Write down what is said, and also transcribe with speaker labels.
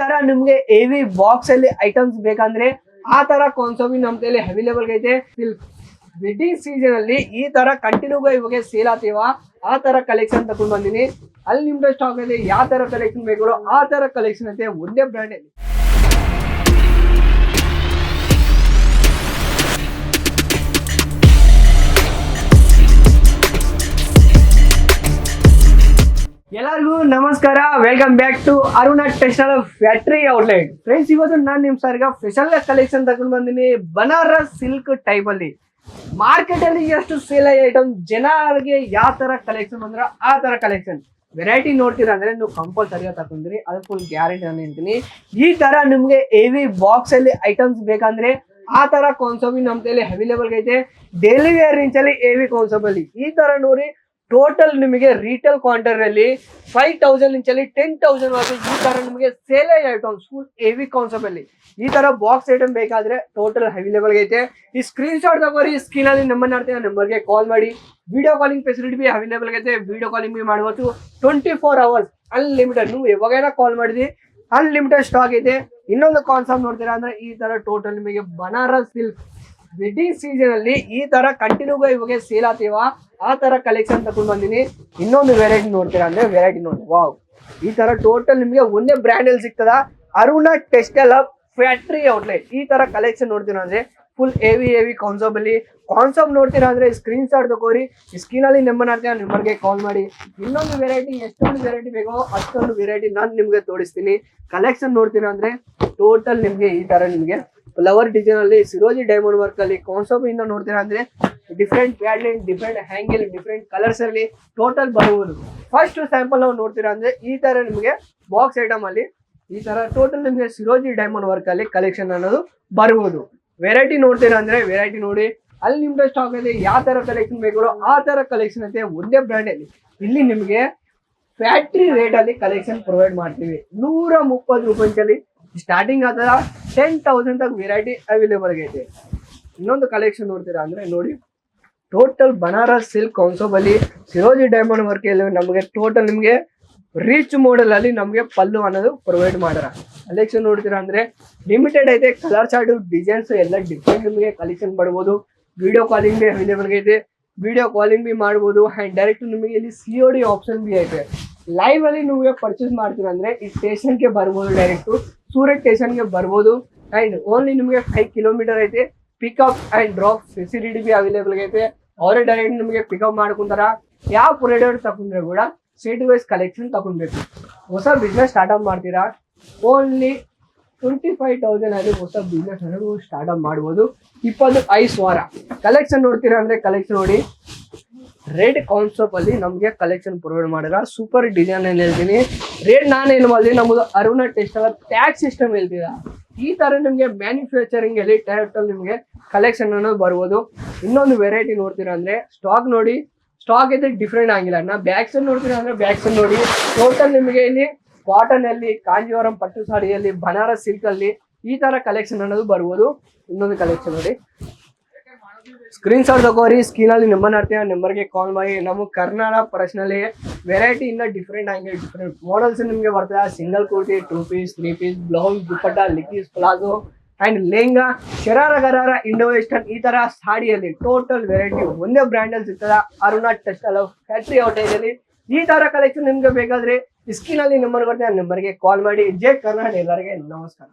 Speaker 1: ತರ ನಿಮ್ಗೆ ಎವಿ ಬಾಕ್ಸ್ ಅಲ್ಲಿ ಐಟಮ್ಸ್ ಬೇಕಂದ್ರೆ ಆ ತರ ಕಾನ್ಸೋಮಿ ನಮ್ ಕೈಲಿ ಅವೈಲೇಬಲ್ ಐತೆ ವೆಡ್ಡಿಂಗ್ ಸೀಸನ್ ಅಲ್ಲಿ ಈ ತರ ಕಂಟಿನ್ಯೂ ಇವಾಗ ಸೇಲ್ ಆಗ್ತೀವ. ಆ ತರ ಕಲೆಕ್ಷನ್ ತಗೊಂಡ್ ಬಂದಿನಿ. ಅಲ್ಲಿ ನಿಮ್ದು ಸ್ಟಾಕ್ ಇದೆ ಯಾವ ತರ ಕಲೆಕ್ಷನ್ ಬೇಕು ಆ ತರ ಕಲೆಕ್ಷನ್ ಐತೆ ಒಂದೇ ಬ್ರ್ಯಾಂಡ್ ಅಲ್ಲಿ. ಎಲ್ಲರಿಗೂ ನಮಸ್ಕಾರ. Welcome back to Aruna textile factory outlet friends ಇವತ್ತು ನಾನು ನಿಮ್ ಸರ್ಗ ಸ್ಪೆಷಲ್ ಕಲೆಕ್ಷನ್ ತಗೊಂಡ್ ಬಂದಿನಿ. ಬನಾರಸ್ ಸಿಲ್ಕ್ ಟೈಪ್ ಅಲ್ಲಿ. ಮಾರ್ಕೆಟ್ ಅಲ್ಲಿ ಎಷ್ಟು ಸೇಲ್ ಐಟಮ್ ಜನರಿಗೆ ಯಾವ ತರ ಕಲೆಕ್ಷನ್ ಬಂದ್ರ ಆ ತರ ಕಲೆಕ್ಷನ್ ವೆರೈಟಿ ನೋಡ್ತೀರಾ ಅಂದ್ರೆ ನೀವು ಕಂಪಲ್ಸರಿ ತಗೊಂಡ್ರಿ. ಅದು ಫುಲ್ ಗ್ಯಾರಂಟಿ ನಾನು ಹೇಳ್ತೀನಿ. ಈ ತರ ನಿಮ್ಗೆ ಎವಿ ಬಾಕ್ಸ್ ಅಲ್ಲಿ ಐಟಮ್ಸ್ ಬೇಕಂದ್ರೆ ಆ ತರ ಕಾನ್ಸೋಬಿ ನಮ್ಮ ಅವೈಲೇಬಲ್ ಐತೆ ಡೈಲಿ ವೇರ್ ರೇಂಜ್ ಅಲ್ಲಿ ಅಲ್ಲಿ. ಈ ತರ ನೋಡಿ ಟೋಟಲ್ ನಿಮಗೆ ರೀಟೇಲ್ ಕ್ವಾಂಟರ್ ಅಲ್ಲಿ ಫೈವ್ ತೌಸಂಡ್ ಇಂಚಲ್ಲಿ ಟೆನ್ ತೌಸಂಡ್ ವರೆಗೂ ಈ ತರ ನಿಮಗೆ sale items full heavy concept ಅಲ್ಲಿ. ಈ ತರ ಬಾಕ್ಸ್ ಐಟಮ್ ಬೇಕಾದ್ರೆ ಟೋಟಲ್ ಅವೈಲೇಬಲ್ ಐತೆ. ಈ ಸ್ಕ್ರೀನ್ ಶಾಟ್ ತಗೋರಿ ಸ್ಕ್ರೀನ್ ಅಲ್ಲಿ ನಂಬರ್ ಆ ನಂಬರ್ಗೆ ಕಾಲ್ ಮಾಡಿ. ವಿಡಿಯೋ ಕಾಲಿಂಗ್ ಫೆಸಿಲಿಟಿ ಬಿ ಅವೈಲೇಬಲ್ ಐತೆ. ವಿಡಿಯೋ ಕಾಲಿಂಗ್ ಬಿ ಮಾಡ್ಬೋದು. ಟ್ವೆಂಟಿ ಫೋರ್ ಅವರ್ಸ್ ಅನ್ಲಿಮಿಟೆಡ್ ನೀವು ಯಾವಾಗೇನ ಕಾಲ್ ಮಾಡಿದ್ರಿ ಅನ್ಲಿಮಿಟೆಡ್ ಸ್ಟಾಕ್ ಐತೆ. ಇನ್ನೊಂದು ಕಾನ್ಸೆಪ್ಟ್ ನೋಡ್ತೀರಾ ಅಂದ್ರೆ ಈ ತರ ಟೋಟಲ್ ನಿಮಗೆ ಬನಾರಸ್ ಸಿಲ್ಕ್ ವೆಡ್ಡಿಂಗ್ ಸೀಸನ್ ಅಲ್ಲಿ ಈ ತರ ಕಂಟಿನ್ಯೂ ಇವಾಗ ಸೇಲ್ ಆಗ್ತೀವ ಆ ತರ ಕಲೆಕ್ಷನ್ ತಗೊಂಡ್ ಬಂದಿನಿ. ಇನ್ನೊಂದು ವೆರೈಟಿ ನೋಡ್ತೀರಾ ಅಂದ್ರೆ ವೆರೈಟಿ ನೋಡಿ. ವಾವ್ ಈ ತರ ಟೋಟಲ್ ನಿಮಗೆ ಒಂದೇ ಬ್ರ್ಯಾಂಡ್ ಅಲ್ಲಿ ಸಿಗ್ತದ? ಅರುಣ ಟೆಕ್ಸ್ಟೈಲ್ ಫ್ಯಾಕ್ಟ್ರಿ ಔಟ್ಲೆಟ್ ಈ ತರ ಕಲೆಕ್ಷನ್ ನೋಡ್ತೀರಾ ಅಂದ್ರೆ ಫುಲ್ ಹೆವಿ ಹೆವಿ ಕಾನ್ಸೋಬ್ ಅಲ್ಲಿ. ಕಾನ್ಸೋಬ್ ನೋಡ್ತೀರಾ ಅಂದ್ರೆ ಸ್ಕ್ರೀನ್ ಶಾಟ್ ತಗೋರಿ. ಸ್ಕ್ರೀನ್ ಅಲ್ಲಿ ನಂಬರ್ ಹಾಕ್ತೀರಾ ನಂಬರ್ಗೆ ಕಾಲ್ ಮಾಡಿ. ಇನ್ನೊಂದು ವೆರೈಟಿ ಎಷ್ಟೊಂದು ವೆರೈಟಿ ಬೇಕೋ ಅಷ್ಟೊಂದು ವೆರೈಟಿ ನಾನು ನಿಮ್ಗೆ ತೋರಿಸ್ತೀನಿ. ಕಲೆಕ್ಷನ್ ನೋಡ್ತೀರಾ ಅಂದ್ರೆ ಟೋಟಲ್ ನಿಮ್ಗೆ ಈ ತರ ನಿಮ್ಗೆ ಫ್ಲವರ್ ಡಿಸೈನ್ ಅಲ್ಲಿ ಸಿರೋಜಿ ಡೈಮಂಡ್ ವರ್ಕ್ ಅಲ್ಲಿ ಇಂದ ನೋಡ್ತೀರಾ ಅಂದ್ರೆ ಡಿಫ್ರೆಂಟ್ ಪ್ಯಾಡ್ಲಿನ್ ಡಿಫ್ರೆಂಟ್ ಹ್ಯಾಂಗಿಲ್ ಡಿಫ್ರೆಂಟ್ ಕಲರ್ಸ್ ಅಲ್ಲಿ ಟೋಟಲ್ ಬರುವುದು. ಫಸ್ಟ್ ಸ್ಯಾಂಪಲ್ ನಾವು ನೋಡ್ತೀರಾ ಅಂದ್ರೆ ಈ ತರ ನಿಮಗೆ ಬಾಕ್ಸ್ ಐಟಮ್ ಅಲ್ಲಿ ಈ ತರ ಟೋಟಲ್ ನಿಮಗೆ ಸಿರೋಜಿ ಡೈಮಂಡ್ ವರ್ಕ್ ಅಲ್ಲಿ ಕಲೆಕ್ಷನ್ ಅನ್ನೋದು ಬರುವುದು. ವೆರೈಟಿ ನೋಡ್ತೀರಾ ಅಂದ್ರೆ ವೆರೈಟಿ ನೋಡಿ. ಅಲ್ಲಿ ನಿಮ್ದು ಸ್ಟಾಕ್ ಅಲ್ಲಿ ಯಾವ ತರ ಕಲೆಕ್ಷನ್ ಬೇಕು ಆ ತರ ಕಲೆಕ್ಷನ್ ಐತೆ ಒಂದೇ ಬ್ರ್ಯಾಂಡ್ ಅಲ್ಲಿ. ಇಲ್ಲಿ ನಿಮಗೆ ಫ್ಯಾಕ್ಟ್ರಿ ರೇಟ್ ಅಲ್ಲಿ ಕಲೆಕ್ಷನ್ ಪ್ರೊವೈಡ್ ಮಾಡ್ತೀವಿ. ನೂರ ಮುಪ್ಪತ್ತು ರೂಪಾಯಿ ಸ್ಟಾರ್ಟಿಂಗ್ ಆದ ಟೆನ್ ತೌಸಂಡ್ ವೆರೈಟಿ ಅವೈಲೇಬಲ್ ಐತೆ ಇನ್ನೊಂದು ಕಲೆಕ್ಷನ್ ನೋಡ್ತೀರಾ ಅಂದ್ರೆ ನೋಡಿ ಟೋಟಲ್ ಬನಾರಸ್ ಸಿಲ್ಕ್ ಕೌನ್ಸೋಬಲ್ಲಿ ಸಿರೋಜಿ ಡೈಮಂಡ್ ವರ್ಕ್ ನಮಗೆ ಟೋಟಲ್ ನಿಮಗೆ ರಿಚ್ ಮೋಡಲ್ ಅಲ್ಲಿ ನಮಗೆ ಪಲ್ಲು ಅನ್ನೋದು ಪ್ರೊವೈಡ್ ಮಾಡ್ಯಾರ. ಕಲೆಕ್ಷನ್ ನೋಡ್ತೀರಾ ಅಂದ್ರೆ ಲಿಮಿಟೆಡ್ ಐತೆ ಕಲರ್ ಚಾರ್ಟ್ ಡಿಸೈನ್ಸ್ ಎಲ್ಲ ಡಿಫ್ರೆಂಟ್ ನಿಮಗೆ ಕಲೆಕ್ಷನ್ ಮಾಡ್ಬೋದು. ವಿಡಿಯೋ ಕಾಲಿಂಗ್ ಬಿ ಅವೈಲೇಬಲ್ ಐತೆ ವಿಡಿಯೋ ಕಾಲಿಂಗ್ ಬಿ ಮಾಡ್ಬೋದು. ಆ್ಯಂಡ್ ಡೈರೆಕ್ಟ್ ನಿಮಗೆ ಇಲ್ಲಿ ಸಿ ಒ ಡಿ ಆಪ್ಷನ್ ಬಿ ಐತೆ. ಲೈವ್ ಅಲ್ಲಿ ನೀವು ಪರ್ಚೇಸ್ ಮಾಡ್ತೀರಾ ಅಂದ್ರೆ ಈ ಸ್ಟೇಷನ್ಗೆ ಬರ್ಬೋದು ಡೈರೆಕ್ಟ್ ಸೂರತ್ ಸ್ಟೇಷನ್ಗೆ ಬರ್ಬೋದು. ಆ್ಯಂಡ್ ಓನ್ಲಿ ನಿಮಗೆ ಫೈವ್ ಕಿಲೋಮೀಟರ್ ಐತೆ. ಪಿಕಪ್ ಆ್ಯಂಡ್ ಡ್ರಾಪ್ ಫೆಸಿಲಿಟಿ ಬಿ ಅವೈಲೇಬಲ್ ಐತೆ. ಅವರೇ ಡೈರೆಕ್ಟ್ ನಿಮಗೆ ಪಿಕಪ್ ಮಾಡ್ಕೊಂತಾರ. ಯಾವ ಪ್ರೊಡಕ್ಟ್ ತಗೊಂಡ್ರೆ ಕೂಡ ಸ್ಟೇಟ್ ವೈಸ್ ಕಲೆಕ್ಷನ್ ತಗೊಳ್ಬೇಕು ಹೊಸ ಬಿಸ್ನೆಸ್ ಸ್ಟಾರ್ಟ್ ಅಪ್ ಮಾಡ್ತೀರಾ? ಓನ್ಲಿ ಟ್ವೆಂಟಿ ಫೈವ್ ತೌಸಂಡ್ ಅಲ್ಲಿ ಹೊಸ ಬಿಸ್ನೆಸ್ ಅನ್ನೋದು ಸ್ಟಾರ್ಟ್ ಮಾಡ್ಬೋದು. ಇಪ್ಪತ್ತು ಐದು ವಾರ. ಕಲೆಕ್ಷನ್ ನೋಡ್ತೀರಾ ಅಂದ್ರೆ ಕಲೆಕ್ಷನ್ ನೋಡಿ. ರೇಟ್ ಕಾನ್ಸೆಪ್ಟ್ ಅಲ್ಲಿ ನಮಗೆ ಕಲೆಕ್ಷನ್ ಪ್ರೊವೈಡ್ ಮಾಡಿರ ಸೂಪರ್ ಡಿಸೈನ್ ಏನು ಹೇಳ್ತೀನಿ. ರೇಟ್ ನಾನು ಏನು ಮಾಡಿದೆ ನಮ್ದು ಅರುಣ ಟೆಸ್ಟ್ ಅಲ್ಲ ಟ್ಯಾಕ್ಸ್ ಸಿಸ್ಟಮ್ ಹೇಳ್ತೀರ? ಈ ತರ ನಿಮಗೆ ಮ್ಯಾನುಫ್ಯಾಕ್ಚರಿಂಗ್ ಅಲ್ಲಿ ಟೈಟಲ್ ನಿಮಗೆ ಕಲೆಕ್ಷನ್ ಅನ್ನೋದು ಬರ್ಬೋದು. ಇನ್ನೊಂದು ವೆರೈಟಿ ನೋಡ್ತೀರಾ ಅಂದ್ರೆ ಸ್ಟಾಕ್ ನೋಡಿ ಸ್ಟಾಕ್ ಇದ್ರೆ ಡಿಫ್ರೆಂಟ್ ಆಗಿಲ್ಲ. ನಾ ಬ್ಯಾಗ್ಸ್ ನೋಡ್ತೀರಾ ಅಂದ್ರೆ ಬ್ಯಾಗ್ಸ್ ನೋಡಿ. ಟೋಟಲ್ ನಿಮಗೆ ಇಲ್ಲಿ ಕಾಟನ್ ಅಲ್ಲಿ, ಕಾಂಜೀವರಂ ಪಟ್ಟು ಸಾಡಿಯಲ್ಲಿ, ಬನಾರಸ್ ಸಿಲ್ಕ್ ಅಲ್ಲಿ ಈ ತರ ಕಲೆಕ್ಷನ್ ಅನ್ನೋದು ಬರ್ಬೋದು. ಇನ್ನೊಂದು ಕಲೆಕ್ಷನ್ ನೋಡಿ. ಸ್ಕ್ರೀನ್ ಶಾಟ್ ತಗೋರಿ ಸ್ಕ್ರೀನ್ ಅಲ್ಲಿ ನಂಬರ್ ಹಾಕ್ತೀವಿ ನಂಬರ್ಗೆ ಕಾಲ್ ಮಾಡಿ. ನಮ್ಮ ಕರ್ನಾಟಕ ಪರ್ಸನಲಿ ವೆರೈಟಿ ಇಂದ ಡಿಫ್ರೆಂಟ್ ಆಗಿ ಡಿಫ್ರೆಂಟ್ ಮಾಡಲ್ಸ್ ನಿಮಗೆ ಬರ್ತದೆ. Single kurti two piece three piece blouse dupatta leggings palazzo and lehenga sharara gharara Indo western ಈ ತರ ಸಾಡಿಯಲ್ಲಿ ಟೋಟಲ್ ವೆರೈಟಿ ಒಂದೇ ಬ್ರ್ಯಾಂಡ್ ಅಲ್ಲಿ ಸಿಗ್ತದ. ಅರುಣ ಟೆಸ್ಟ್ ಅಲ್ಲ ಫ್ಯಾಕ್ಟ್ರಿ ಅಲ್ಲಿ. ಈ ತರ ಕಲೆಕ್ಷನ್ ನಿಮಗೆ ಬೇಕಾದ್ರೆ ಸ್ಕ್ರೀನ್ ಅಲ್ಲಿ ನಂಬರ್ ಕೊಡ್ತೀನಿ ಆ ನಂಬರ್ಗೆ ಕಾಲ್ ಮಾಡಿ. ಜೆ ಕರ್ನಾಟಕ ಎಲ್ಲರಿಗೆ ನಮಸ್ಕಾರ.